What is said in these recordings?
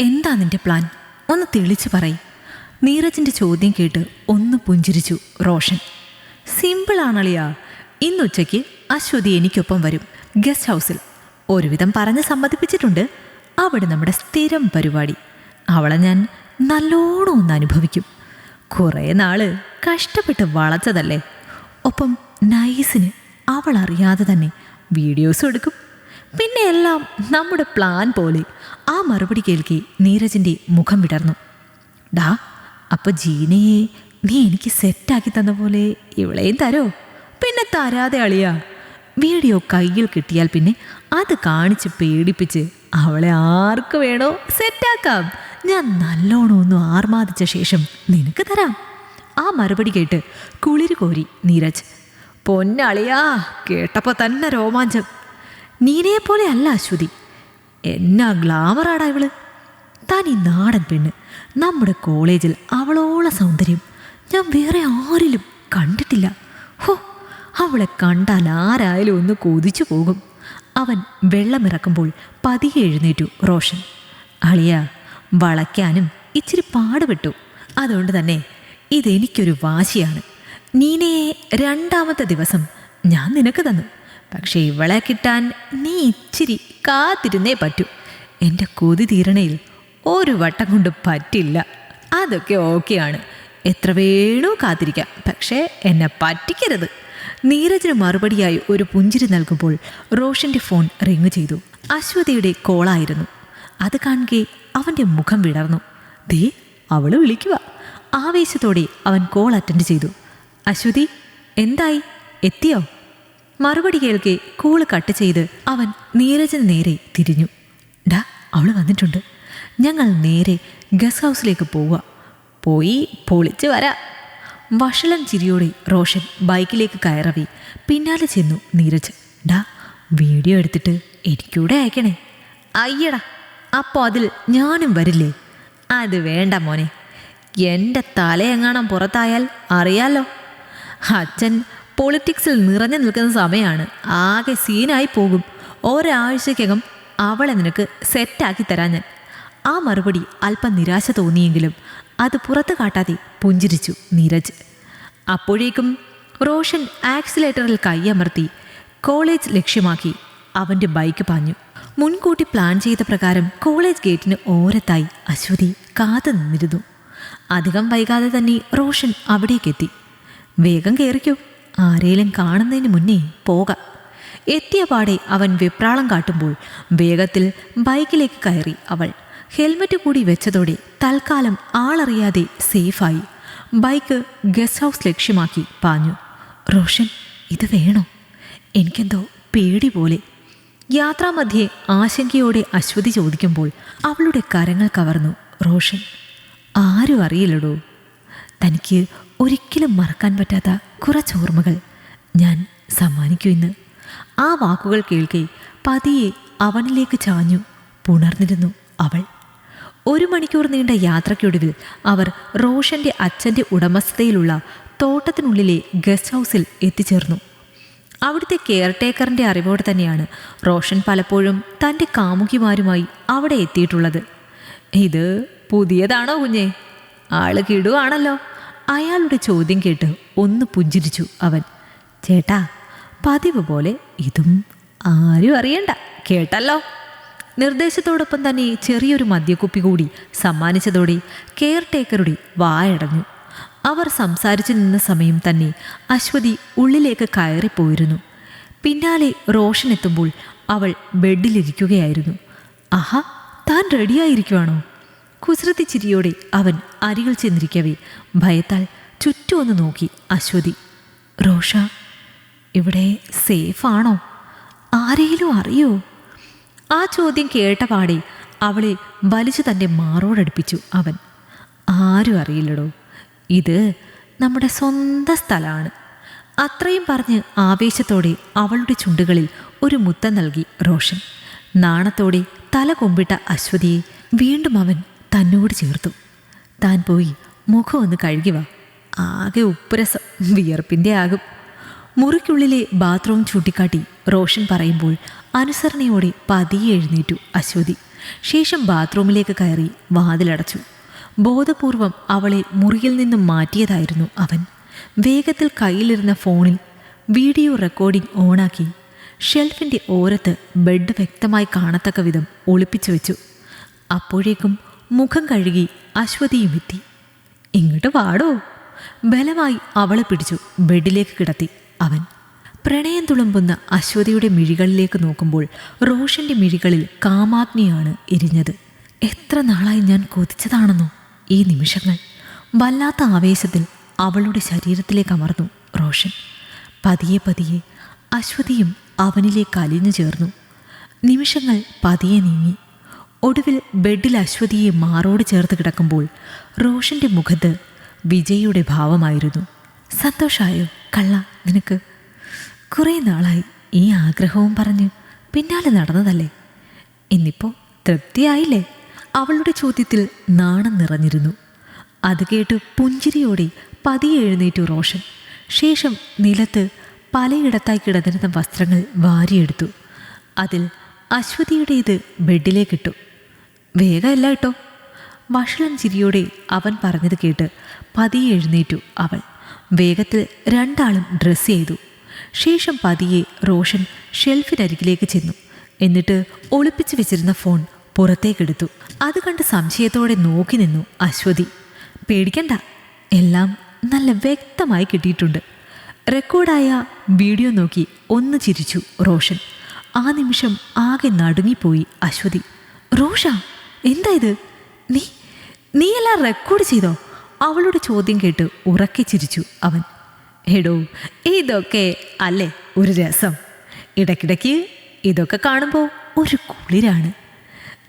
എന്താ നിന്റെ പ്ലാൻ? ഒന്ന് തെളിച്ചു പറയ്. നീരജിന്റെ ചോദ്യം കേട്ട് ഒന്ന് പുഞ്ചിരിച്ചു റോഷൻ. സിമ്പിളാണളിയാ ഇന്നുച്ചയ്ക്ക് അശ്വതി എനിക്കൊപ്പം വരും. ഗസ്റ്റ് ഹൗസിൽ ഒരുവിധം പറഞ്ഞ് സമ്മതിപ്പിച്ചിട്ടുണ്ട്. അവിടെ നമ്മുടെ സ്ഥിരം പരിപാടി. അവളെ ഞാൻ നല്ലോണം ഒന്ന് അനുഭവിക്കും. കുറേ നാൾ കഷ്ടപ്പെട്ട് വളച്ചതല്ലേ? ഒപ്പം നൈസിന് അവൾ അറിയാതെ തന്നെ വീഡിയോസും എടുക്കും. പിന്നെ എല്ലാം നമ്മുടെ പ്ലാൻ പോലെ. ആ മറുപടി കേൾക്കി നീരജിന്റെ മുഖം വിടർന്നു. ഡാ അപ്പൊ ജീനയെ നീ എനിക്ക് സെറ്റാക്കി തന്ന പോലെ ഇവളെയും തരോ? പിന്നെ തരാതെ അളിയാ. വീഡിയോ കയ്യിൽ കിട്ടിയാൽ പിന്നെ അത് കാണിച്ച് പേടിപ്പിച്ച് അവളെ ആർക്ക് വേണോ സെറ്റാക്കാം ഞാൻ നല്ലോണം ഒന്ന് ആർമാദിച്ച ശേഷം നിനക്ക് തരാം. ആ മറുപടി കേട്ട് കുളിര് കോരി നീരജ്. പൊന്നളിയാ കേട്ടപ്പോൾ തന്നെ രോമാഞ്ചം. നീനയെ പോലെ അല്ല അശ്വതി എന്നാ ഗ്ലാമറാടാ ഇവൾ. താൻ ഈ നാടൻ പെണ്ണ്. നമ്മുടെ കോളേജിൽ അവളോള സൗന്ദര്യം. ഞാൻ വേറെ ആരിലും കണ്ടിട്ടില്ല. ഹോ അവളെ കണ്ടാൽ ആരായാലും ഒന്ന് കൊതിച്ചു പോകും. അവൻ വെള്ളമിറക്കുമ്പോൾ പതിയെ എഴുന്നേറ്റു റോഷൻ. അളിയ വളയ്ക്കാനും ഇച്ചിരി പാടുപെട്ടു. അതുകൊണ്ട് തന്നെ ഇതെനിക്കൊരു വാശിയാണ്. നീനയെ രണ്ടാമത്തെ ദിവസം ഞാൻ നിനക്ക് തന്നു. പക്ഷേ ഇവളെ കിട്ടാൻ നീ ഇച്ചിരി കാത്തിരുന്നേ പറ്റൂ. എന്റെ കൊതി തീരണയിൽ ഒരു വട്ടം കൊണ്ട് പറ്റില്ല. അതൊക്കെ ഓക്കെയാണ്. എത്ര വേണോ കാത്തിരിക്കാം. പക്ഷേ എന്നെ പറ്റിക്കരുത്. നീരജിന് മറുപടിയായി ഒരു പുഞ്ചിരി നൽകുമ്പോൾ റോഷന്റെ ഫോൺ റിങ് ചെയ്തു. അശ്വതിയുടെ കോളായിരുന്നു. അത് കാണുകെ അവന്റെ മുഖം വിടർന്നു. ദേ അവൾ വിളിക്കുക. ആവേശത്തോടെ അവൻ കോൾ അറ്റൻഡ് ചെയ്തു. അശ്വതി എന്തായി? എത്തിയോ? മറുപടി കേൾക്കെ കൂൾ കട്ട് ചെയ്ത് അവൻ നീരജിന് നേരെ തിരിഞ്ഞു. ഡാ അവൾ വന്നിട്ടുണ്ട്. ഞങ്ങൾ നേരെ ഗസ്റ്റ് ഹൗസിലേക്ക് പോവുക. പോയി പൊളിച്ച് വരാ. വഷളൻ ചിരിയോടെ റോഷൻ ബൈക്കിലേക്ക് കയറവി. പിന്നാലെ ചെന്നു നീരജ്. ഡാ വീഡിയോ എടുത്തിട്ട് എനിക്കൂടെ അയക്കണേ. അയ്യടാ അപ്പോൾ അതിൽ ഞാനും വരില്ലേ? അത് വേണ്ട മോനെ. എന്റെ തലയെങ്ങാണം പുറത്തായാൽ അറിയാലോ. അച്ഛൻ പൊളിറ്റിക്സിൽ നിറഞ്ഞു നിൽക്കുന്ന സമയമാണ് ആകെ സീനായി പോകും. ഒരാഴ്ചക്കകം അവളെ നിനക്ക് സെറ്റാക്കി തരാൻ ഞാൻ. ആ മറുപടി അല്പം നിരാശ തോന്നിയെങ്കിലും അത് പുറത്തു കാട്ടാതെ പുഞ്ചിരിച്ചു നീരജ്. അപ്പോഴേക്കും റോഷൻ ആക്സിലേറ്ററിൽ കൈയമർത്തി കോളേജ് ലക്ഷ്യമാക്കി അവന്റെ ബൈക്ക് പാഞ്ഞു. മുൻകൂട്ടി പ്ലാൻ ചെയ്ത പ്രകാരം കോളേജ് ഗേറ്റിന് ഓരത്തായി അശ്വതി കാത്തു നിന്നിരുന്നു. അധികം വൈകാതെ തന്നെ റോഷൻ അവിടേക്കെത്തി. വേഗം കയറിക്കോ ആരേലും കാണുന്നതിന് മുന്നേ പോകാം. എത്തിയ പാടെ അവൻ വെപ്രാളം കാട്ടുമ്പോൾ വേഗത്തിൽ ബൈക്കിലേക്ക് കയറി അവൾ. ഹെൽമറ്റ് കൂടി വെച്ചതോടെ തൽക്കാലം ആളറിയാതെ സേഫായി. ബൈക്ക് ഗസ്റ്റ് ഹൗസ് ലക്ഷ്യമാക്കി പാഞ്ഞു. റോഷൻ ഇത് വേണോ? എനിക്കെന്തോ പേടി പോലെ. യാത്രാമധ്യേ ആശങ്കയോടെ അശ്വതി ചോദിക്കുമ്പോൾ അവളുടെ കരങ്ങൾ കവർന്നു. റോഷൻ ആരും അറിയില്ലടോ. തനിക്ക് ഒരിക്കലും മറക്കാൻ പറ്റാത്ത കുറച്ച് ഓർമ്മകൾ ഞാൻ സമ്മാനിക്കൂ ഇന്ന്. ആ വാക്കുകൾ കേൾക്കെ പതിയെ അവനിലേക്ക് ചാഞ്ഞു പുണർന്നിരുന്നു അവൾ. ഒരു മണിക്കൂർ നീണ്ട യാത്രയ്ക്കൊടുവിൽ അവർ റോഷന്റെ അച്ഛന്റെ ഉടമസ്ഥതയിലുള്ള തോട്ടത്തിനുള്ളിലെ ഗസ്റ്റ് ഹൗസിൽ എത്തിച്ചേർന്നു. അവിടുത്തെ കെയർ ടേക്കറിന്റെ അറിവോടെ തന്നെയാണ് റോഷൻ പലപ്പോഴും തന്റെ കാമുകിമാരുമായി അവിടെ എത്തിയിട്ടുള്ളത്. ഇത് പുതിയതാണോ കുഞ്ഞെ? ആൾ കിടുവാണല്ലോ. അയാളുടെ ചോദ്യം കേട്ട് ഒന്ന് പുഞ്ചിരിച്ചു അവൻ. ചേട്ടാ പതിവ് പോലെ ഇതും ആരും അറിയണ്ട കേട്ടല്ലോ. നിർദ്ദേശത്തോടൊപ്പം തന്നെ ചെറിയൊരു മദ്യക്കുപ്പി കൂടി സമ്മാനിച്ചതോടെ കെയർ ടേക്കറുടെ വായടഞ്ഞു. അവർ സംസാരിച്ചു നിന്ന സമയം തന്നെ അശ്വതി ഉള്ളിലേക്ക് കയറിപ്പോയിരുന്നു. പിന്നാലെ റോഷൻ എത്തുമ്പോൾ അവൾ ബെഡിലിരിക്കുകയായിരുന്നു. ആഹാ താൻ റെഡിയായിരിക്കുവാണോ? കുസൃതി ചിരിയോടെ അവൻ അരികിൽ ചെന്നിരിക്കവേ. ഭയത്താൽ ചുറ്റും ഒന്ന് നോക്കി അശ്വതി. റോഷ ഇവിടെ സേഫാണോ ആരെങ്കിലും അറിയോ? ആ ചോദ്യം കേട്ട പാടെ അവളെ വലിച്ചു തന്റെ മാറോടടുപ്പിച്ചു അവൻ. ആരും അറിയില്ലടോ. ഇത് നമ്മുടെ സ്വന്തം സ്ഥലമാണ്. അത്രയും പറഞ്ഞ് ആവേശത്തോടെ അവളുടെ ചുണ്ടുകളിൽ ഒരു മുത്തം നൽകി റോഷൻ. നാണത്തോടെ തല കൊമ്പിട്ട അശ്വതിയെ വീണ്ടും അവൻ തന്നോട് ചേർത്തു. താൻ പോയി മുഖം ഒന്ന് കഴുകി വാ. ആകെ ഉപ്പുരസം വിയർപ്പിന്റെ ആകും. മുറിക്കുള്ളിലെ ബാത്റൂം ചൂണ്ടിക്കാട്ടി റോഷൻ പറയുമ്പോൾ അനുസരണയോടെ പതിയെ എഴുന്നേറ്റു അശ്വതി. ശേഷം ബാത്റൂമിലേക്ക് കയറി വാതിലടച്ചു. ബോധപൂർവം അവളെ മുറിയിൽ നിന്നും മാറ്റിയതായിരുന്നു അവൻ. വേഗത്തിൽ കയ്യിലിരുന്ന ഫോണിൽ വീഡിയോ റെക്കോർഡിംഗ് ഓണാക്കി ഷെൽഫിന്റെ ഓരത്ത് ബെഡ് വ്യക്തമായി കാണത്തക്ക വിധം ഒളിപ്പിച്ചു വെച്ചു. അപ്പോഴേക്കും മുഖം കഴുകി അശ്വതിയും എത്തി. ഇങ്ങോട്ട് വാടോ. ബലമായി അവളെ പിടിച്ചു ബെഡിലേക്ക് കിടത്തി. അവൻ പ്രണയം തുളുമ്പുന്ന അശ്വതിയുടെ മിഴികളിലേക്ക് നോക്കുമ്പോൾ റോഷന്റെ മിഴികളിൽ കാമാഗ്നിയാണ് എരിഞ്ഞത്. എത്ര നാളായി ഞാൻ കൊതിച്ചതാണെന്നോ? ഈ നിമിഷങ്ങൾ. വല്ലാത്ത ആവേശത്തിൽ അവളുടെ ശരീരത്തിലേക്ക് അമർന്നു റോഷൻ. പതിയെ പതിയെ അശ്വതിയും അവനിലേക്ക് അലിഞ്ഞു ചേർന്നു. നിമിഷങ്ങൾ പതിയെ നീങ്ങി. ഒടുവിൽ ബെഡിൽ അശ്വതിയെ മാറോട് ചേർത്ത് കിടക്കുമ്പോൾ റോഷന്റെ മുഖത്ത് വിജയുടെ ഭാവമായിരുന്നു. സന്തോഷായോ കള്ള നിനക്ക്? കുറേ നാളായി ഈ ആഗ്രഹവും പറഞ്ഞ് പിന്നാലെ നടന്നതല്ലേ? ഇന്നിപ്പോൾ തൃപ്തിയായില്ലേ? അവളുടെ ചോദ്യത്തിൽ നാണം നിറഞ്ഞിരുന്നു. അത് കേട്ട് പുഞ്ചിരിയോടെ പതിയെ എഴുന്നേറ്റു റോഷൻ. ശേഷം നിലത്ത് പലയിടത്തായി കിടന്നിരുന്ന വസ്ത്രങ്ങൾ വാരിയെടുത്തു. അതിൽ അശ്വതിയുടേത് ബെഡിലേക്കിട്ടു. വേഗമല്ല കേട്ടോ. വഷളം ചിരിയോടെ അവൻ പറഞ്ഞത് കേട്ട് പതിയെ എഴുന്നേറ്റു അവൾ. വേഗത്തിൽ രണ്ടാളും ഡ്രസ്സ് ചെയ്തു. ശേഷം പതിയെ റോഷൻ ഷെൽഫിനരികിലേക്ക് ചെന്നു. എന്നിട്ട് ഒളിപ്പിച്ചു വെച്ചിരുന്ന ഫോൺ പുറത്തേക്കെടുത്തു. അത് കണ്ട് സംശയത്തോടെ നോക്കി നിന്നു അശ്വതി. പേടിക്കണ്ട എല്ലാം നല്ല വ്യക്തമായി കിട്ടിയിട്ടുണ്ട്. റെക്കോർഡായ വീഡിയോ നോക്കി ഒന്ന് ചിരിച്ചു റോഷൻ. ആ നിമിഷം ആകെ നടുങ്ങിപ്പോയി അശ്വതി. റോഷ എന്താ ഇത്? നീ നീ എല്ലാം റെക്കോർഡ് ചെയ്തോ? അവളുടെ ചോദ്യം കേട്ട് ഉറക്കെ ചിരിച്ചു അവൻ. എടോ ഇതൊക്കെ അല്ലേ? ഒരു രസം. ഇടയ്ക്കിടയ്ക്ക് ഇതൊക്കെ കാണുമ്പോൾ ഒരു കുളിരാണ്.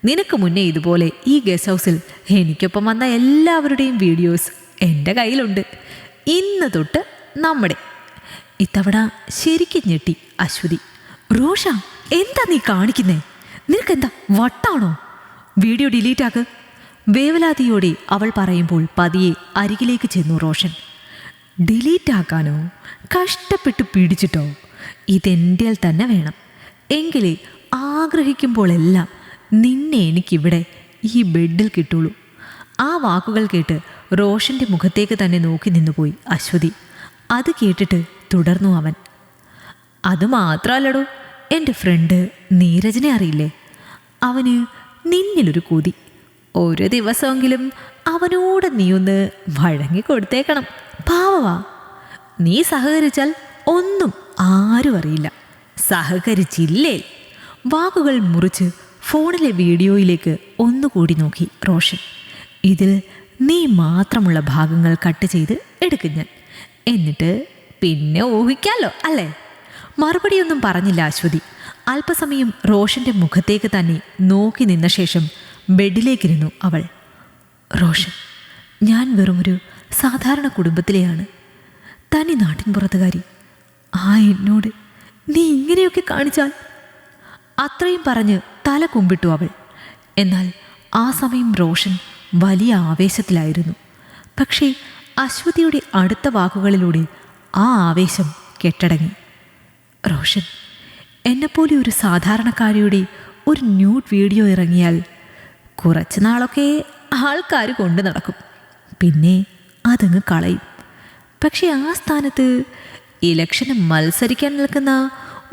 നിനക്ക് മുന്നേ ഇതുപോലെ ഈ ഗസ്റ്റ് ഹൗസിൽ എനിക്കൊപ്പം വന്ന എല്ലാവരുടെയും വീഡിയോസ് എന്റെ കയ്യിലുണ്ട്. ഇന്ന് തൊട്ട് നമ്മുടെ. ഇത്തവണ ശരിക്കും ഞെട്ടി അശ്വതി. റോഷ എന്താ നീ കാണിക്കുന്നേ? നിനക്കെന്താ വട്ടാണോ? വീഡിയോ ഡിലീറ്റ് ആക്ക്. വേവലാതിയോടെ അവൾ പറയുമ്പോൾ പതിയെ അരികിലേക്ക് ചെന്നു റോഷൻ. ഡിലീറ്റ് ആക്കാനോ? കഷ്ടപ്പെട്ട് പിടിച്ചിട്ടോ? ഇതെന്റെ തന്നെ വേണം. എങ്കിലേ ആഗ്രഹിക്കുമ്പോഴെല്ലാം നിന്നെ എനിക്കിവിടെ ഈ ബെഡിൽ കിട്ടുള്ളൂ. ആ വാക്കുകൾ കേട്ട് റോഷന്റെ മുഖത്തേക്ക് തന്നെ നോക്കി നിന്നുപോയി അശ്വതി. അത് കേട്ടിട്ട് തുടർന്നു അവൻ. അത് മാത്രമല്ലടോ എന്റെ ഫ്രണ്ട് നീരജിനെ അറിയില്ലേ? അവന് നിന്നിലൊരു കൊതി. ഒരു ദിവസമെങ്കിലും അവനോട് നീ ഒന്ന് വഴങ്ങി കൊടുത്തേക്കണം. പാവവാ. നീ സഹകരിച്ചാൽ ഒന്നും ആരും അറിയില്ല. സഹകരിച്ചില്ലേ? വാക്കുകൾ മുറിച്ച് ഫോണിലെ വീഡിയോയിലേക്ക് ഒന്നുകൂടി നോക്കി റോഷൻ. ഇതിൽ നീ മാത്രമുള്ള ഭാഗങ്ങൾ കട്ട് ചെയ്ത് എടുക്കും ഞാൻ. എന്നിട്ട് പിന്നെ ഊഹിക്കാമല്ലോ അല്ലേ? മറുപടിയൊന്നും പറഞ്ഞില്ല അശ്വതി. അല്പസമയം റോഷന്റെ മുഖത്തേക്ക് തന്നെ നോക്കി നിന്ന ശേഷം ബെഡിലേക്കിരുന്നു അവൾ. റോഷൻ ഞാൻ വെറുമൊരു സാധാരണ കുടുംബത്തിലെയാണ്. തനി നാട്ടിൻ പുറത്തുകാരി. ആ എന്നോട് നീ ഇങ്ങനെയൊക്കെ കാണിച്ചാൽ? അത്രയും പറഞ്ഞ് തല കുമ്പിട്ടു അവൾ. എന്നാൽ ആ സമയം റോഷൻ വലിയ ആവേശത്തിലായിരുന്നു. പക്ഷേ അശ്വതിയുടെ അടുത്ത വാക്കുകളിലൂടെ ആ ആവേശം കെട്ടടങ്ങി. റോഷൻ എന്നെപ്പോലെ ഒരു സാധാരണക്കാരിയുടെ ഒരു ന്യൂഡ് വീഡിയോ ഇറങ്ങിയാൽ കുറച്ച് നാളൊക്കെ ആൾക്കാർ കൊണ്ടു നടക്കും. പിന്നെ അതങ്ങ് കളയും. പക്ഷേ ആ സ്ഥാനത്ത് ഇലക്ഷന് മത്സരിക്കാൻ നിൽക്കുന്ന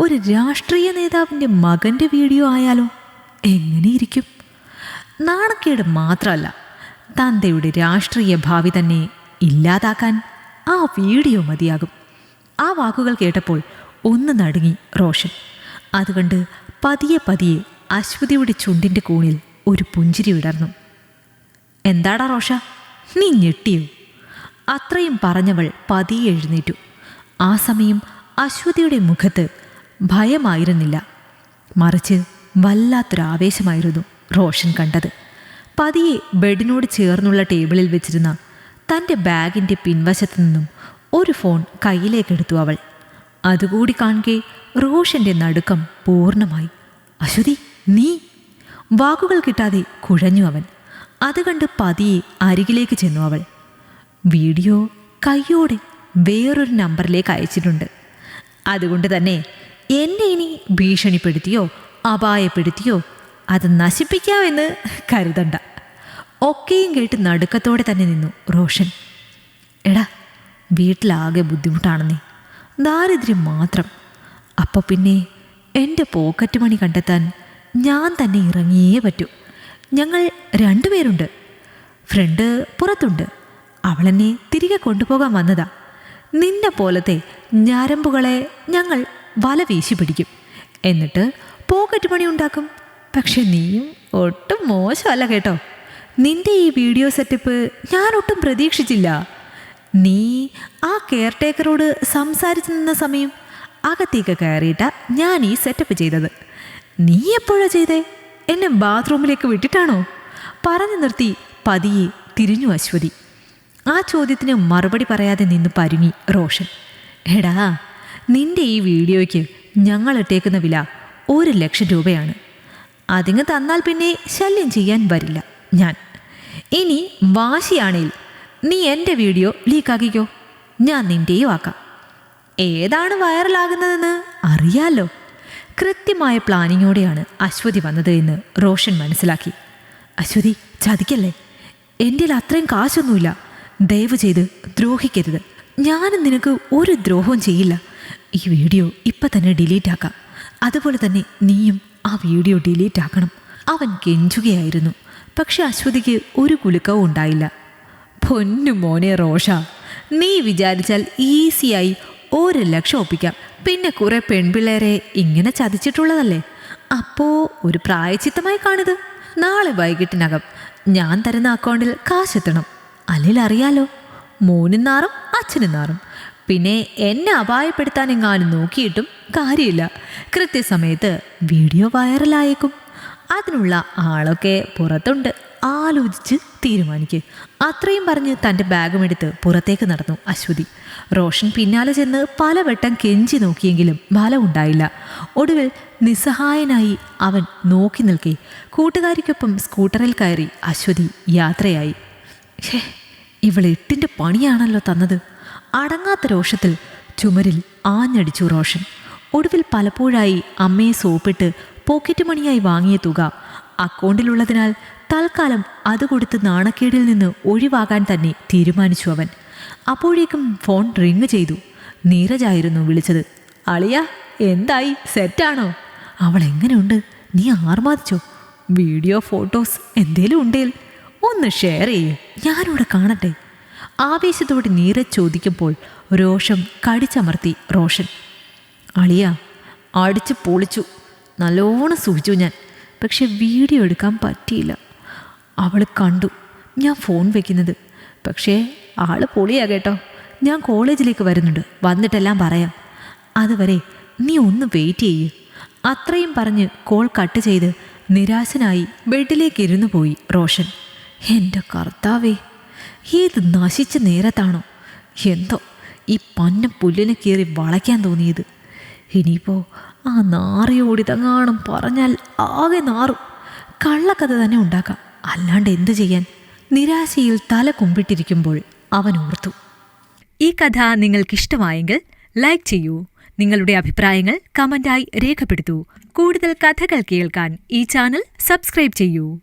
ഒരു രാഷ്ട്രീയ നേതാവിന്റെ മകന്റെ വീഡിയോ ആയാലോ? എങ്ങനെയിരിക്കും? നാണക്കേട് മാത്രമല്ല തന്തയുടെ രാഷ്ട്രീയ ഭാവി തന്നെ ഇല്ലാതാക്കാൻ ആ വീഡിയോ മതിയാകും. ആ വാക്കുകൾ കേട്ടപ്പോൾ ഒന്ന് നടുങ്ങി റോഷൻ. അതുകൊണ്ട് പതിയെ പതിയെ അശ്വതിയുടെ ചുണ്ടിന്റെ കൂണിൽ ഒരു പുഞ്ചിരി വിടർന്നു. എന്താടാ റോഷ? നീ ഞെട്ടിയോ? അത്രയും പറഞ്ഞവൾ പതിയെ എഴുന്നേറ്റു. ആ സമയം അശ്വതിയുടെ മുഖത്ത് ഭയമായിരുന്നില്ല. മറിച്ച് വല്ലാത്തൊരാവേശമായിരുന്നു റോഷൻ കണ്ടത്. പതിയെ ബെഡിനോട് ചേർന്നുള്ള ടേബിളിൽ വെച്ചിരുന്ന തന്റെ ബാഗിന്റെ പിൻവശത്തു നിന്നും ഒരു ഫോൺ കയ്യിലേക്കെടുത്തു അവൾ. അതുകൂടി കാണുകെ റോഷന്റെ നടുക്കം പൂർണമായി. അശ്വതി നീ? വാക്കുകൾ കിട്ടാതെ കുഴഞ്ഞു അവൻ. അത് കണ്ട് പതിയെ അരികിലേക്ക് ചെന്നു അവൾ. വീഡിയോ കയ്യോടെ വേറൊരു നമ്പറിലേക്ക് അയച്ചിട്ടുണ്ട്. അതുകൊണ്ട് തന്നെ എന്നെ ഇനി ഭീഷണിപ്പെടുത്തിയോ അപായപ്പെടുത്തിയോ അത് നശിപ്പിക്കാമെന്ന് കരുതണ്ട. ഒക്കെയും കേട്ട് നടുക്കത്തോടെ തന്നെ നിന്നു റോഷൻ. എടാ വീട്ടിലാകെ ബുദ്ധിമുട്ടാണെന്നേ. ദാരിദ്ര്യം മാത്രം. അപ്പോൾ പിന്നെ എന്റെ പോക്കറ്റ് മണി കണ്ടെത്താൻ ഞാൻ തന്നെ ഇറങ്ങിയേ പറ്റൂ. ഞങ്ങൾ രണ്ടുപേരുണ്ട് ഫ്രണ്ട് പുറത്തുണ്ട്. അവളെന്നെ തിരികെ കൊണ്ടുപോകാൻ വന്നതാ. നിന്നെ പോലത്തെ ഞരമ്പുകളെ ഞങ്ങൾ വല വീശി പിടിക്കും. എന്നിട്ട് പോക്കറ്റ് മണി ഉണ്ടാക്കും. പക്ഷെ നീയും ഒട്ടും മോശമല്ല കേട്ടോ. നിന്റെ ഈ വീഡിയോ സെറ്റപ്പ് ഞാൻ ഒട്ടും പ്രതീക്ഷിച്ചില്ല. നീ ആ കെയർ ടേക്കറോട് സംസാരിച്ചു നിന്ന സമയം അകത്തേക്ക് കയറിയിട്ട ഞാൻ ഈ സെറ്റപ്പ് ചെയ്തത്. നീ എപ്പോഴാ ചെയ്തേ? എന്നെ ബാത്റൂമിലേക്ക് വിട്ടിട്ടാണോ? പറഞ്ഞു നിർത്തി പതിയെ തിരിഞ്ഞു അശ്വതി. ആ ചോദ്യത്തിന് മറുപടി പറയാതെ നിന്ന് പരുങ്ങി റോഷൻ. എടാ നിന്റെ ഈ വീഡിയോയ്ക്ക് ഞങ്ങൾ ഇട്ടേക്കുന്ന വില ഒരു ലക്ഷം രൂപയാണ്. അതിങ്ങ് തന്നാൽ പിന്നെ ശല്യം ചെയ്യാൻ വരില്ല ഞാൻ. ഇനി വാശിയാണേൽ നീ എന്റെ വീഡിയോ ലീക്കാക്കിക്കോ. ഞാൻ നിന്റെയും ആക്കാം. ഏതാണ് വൈറലാകുന്നതെന്ന് അറിയാലോ. കൃത്യമായ പ്ലാനിങ്ങോടെയാണ് അശ്വതി വന്നത് എന്ന് റോഷൻ മനസ്സിലാക്കി. അശ്വതി ചതിക്കല്ലേ? എന്റെ അത്രയും കാശൊന്നുമില്ല. ദയവ് ചെയ്ത് ദ്രോഹിക്കരുത്. ഞാനും നിനക്ക് ഒരു ദ്രോഹവും ചെയ്യില്ല. ഈ വീഡിയോ ഇപ്പം തന്നെ ഡിലീറ്റ് ആക്കാം. അതുപോലെ തന്നെ നീയും ആ വീഡിയോ ഡിലീറ്റ് ആക്കണം. അവൻ കെഞ്ചുകയായിരുന്നു. പക്ഷെ അശ്വതിക്ക് ഒരു കുലുക്കവും ഉണ്ടായില്ല. പൊന്നു മോനെ റോഷ. നീ വിചാരിച്ചാൽ ഈസിയായി ഒരു ലക്ഷം ഒപ്പിക്കാം. പിന്നെ കുറെ പെൺപിള്ളേരെ ഇങ്ങനെ ചതിച്ചിട്ടുള്ളതല്ലേ? അപ്പോ ഒരു പ്രായചിത്തമായി കാണിത്. നാളെ വൈകിട്ടിനകം ഞാൻ തരുന്ന അക്കൗണ്ടിൽ കാശെത്തണം. അല്ലെങ്കിൽ അറിയാലോ മോനും നാറും അച്ഛനും നാറും. പിന്നെ എന്നെ അപായപ്പെടുത്താൻ എങ്ങാനും നോക്കിയിട്ടും കാര്യമില്ല. കൃത്യസമയത്ത് വീഡിയോ വൈറലായേക്കും. അതിനുള്ള ആളൊക്കെ പുറത്തുണ്ട്. ആലോചിച്ച് തീരുമാനിക്കുക അത്രയും പറഞ്ഞ് തന്റെ ബാഗും എടുത്ത് പുറത്തേക്ക് നടന്നു അശ്വതി. റോഷൻ പിന്നാലെ ചെന്ന് പലവട്ടം കെഞ്ചി നോക്കിയെങ്കിലും ഫലമുണ്ടായില്ല ഒടുവിൽ നിസ്സഹായനായി അവൻ നോക്കി നിൽക്കെ. കൂട്ടുകാരിക്കൊപ്പം സ്കൂട്ടറിൽ കയറി അശ്വതി യാത്രയായി. ഛേ ഇവൾ എട്ടിന്റെ പണിയാണല്ലോ തന്നത്. അടങ്ങാത്ത രോഷത്തിൽ ചുമരിൽ ആഞ്ഞടിച്ചു റോഷൻ. ഒടുവിൽ പലപ്പോഴായി അമ്മയെ സോപ്പിട്ട് പോക്കറ്റ് മണിയായി വാങ്ങിയ തുക അക്കൗണ്ടിലുള്ളതിനാൽ തൽക്കാലം അത് കൊടുത്ത് നാണക്കേടിൽ നിന്ന് ഒഴിവാകാൻ തന്നെ തീരുമാനിച്ചു അവൻ. അപ്പോഴേക്കും ഫോൺ റിങ് ചെയ്തു. നീരജായിരുന്നു വിളിച്ചത്. അളിയ എന്തായി? സെറ്റാണോ? അവൾ എങ്ങനെയുണ്ട്? നീ ആർമാദിച്ചോ വീഡിയോ ഫോട്ടോസ് എന്തേലും ഉണ്ടേൽ ഒന്ന് ഷെയർ ചെയ്യൂ. ഞാനിവിടെ കാണട്ടെ. ആവേശത്തോടെ നീരജ് ചോദിക്കുമ്പോൾ രോഷം കടിച്ചമർത്തി റോഷൻ. അളിയ അടിച്ച് പൊളിച്ചു. നല്ലോണം സൂചിച്ചു ഞാൻ. പക്ഷെ വീഡിയോ എടുക്കാൻ പറ്റിയില്ല. അവൾ കണ്ടു. ഞാൻ ഫോൺ വെക്കുന്നത്. പക്ഷേ ആൾ പൊളിയാ കേട്ടോ. ഞാൻ കോളേജിലേക്ക് വരുന്നുണ്ട്. വന്നിട്ടെല്ലാം പറയാം. അതുവരെ നീ ഒന്ന് വെയിറ്റ് ചെയ്യ്. അത്രയും പറഞ്ഞ് കോൾ കട്ട് ചെയ്ത് നിരാശനായി ബെഡിലേക്ക് ഇരുന്നു പോയി റോഷൻ. എന്റെ കർത്താവേ ഏത് നശിച്ച നേരത്താണോ. എന്തോ ഈ പന്ന പുല്ലിനെ കീറി വളയ്ക്കാൻ തോന്നിയത്. ഇനിയിപ്പോൾ ആ നാറിയോടിതങ്ങാണം പറഞ്ഞാൽ ആകെ നാറും. കള്ളക്കഥ തന്നെ ഉണ്ടാക്കാം. അല്ലാണ്ട് എന്തു ചെയ്യാൻ? നിരാശയിൽ തല കുമ്പിട്ടിരിക്കുമ്പോൾ അവൻ ഓർത്തു. ഈ കഥ നിങ്ങൾക്കിഷ്ടമായെങ്കിൽ ലൈക്ക് ചെയ്യൂ. നിങ്ങളുടെ അഭിപ്രായങ്ങൾ കമന്റായി രേഖപ്പെടുത്തൂ. കൂടുതൽ കഥകൾ കേൾക്കാൻ ഈ ചാനൽ സബ്സ്ക്രൈബ് ചെയ്യൂ.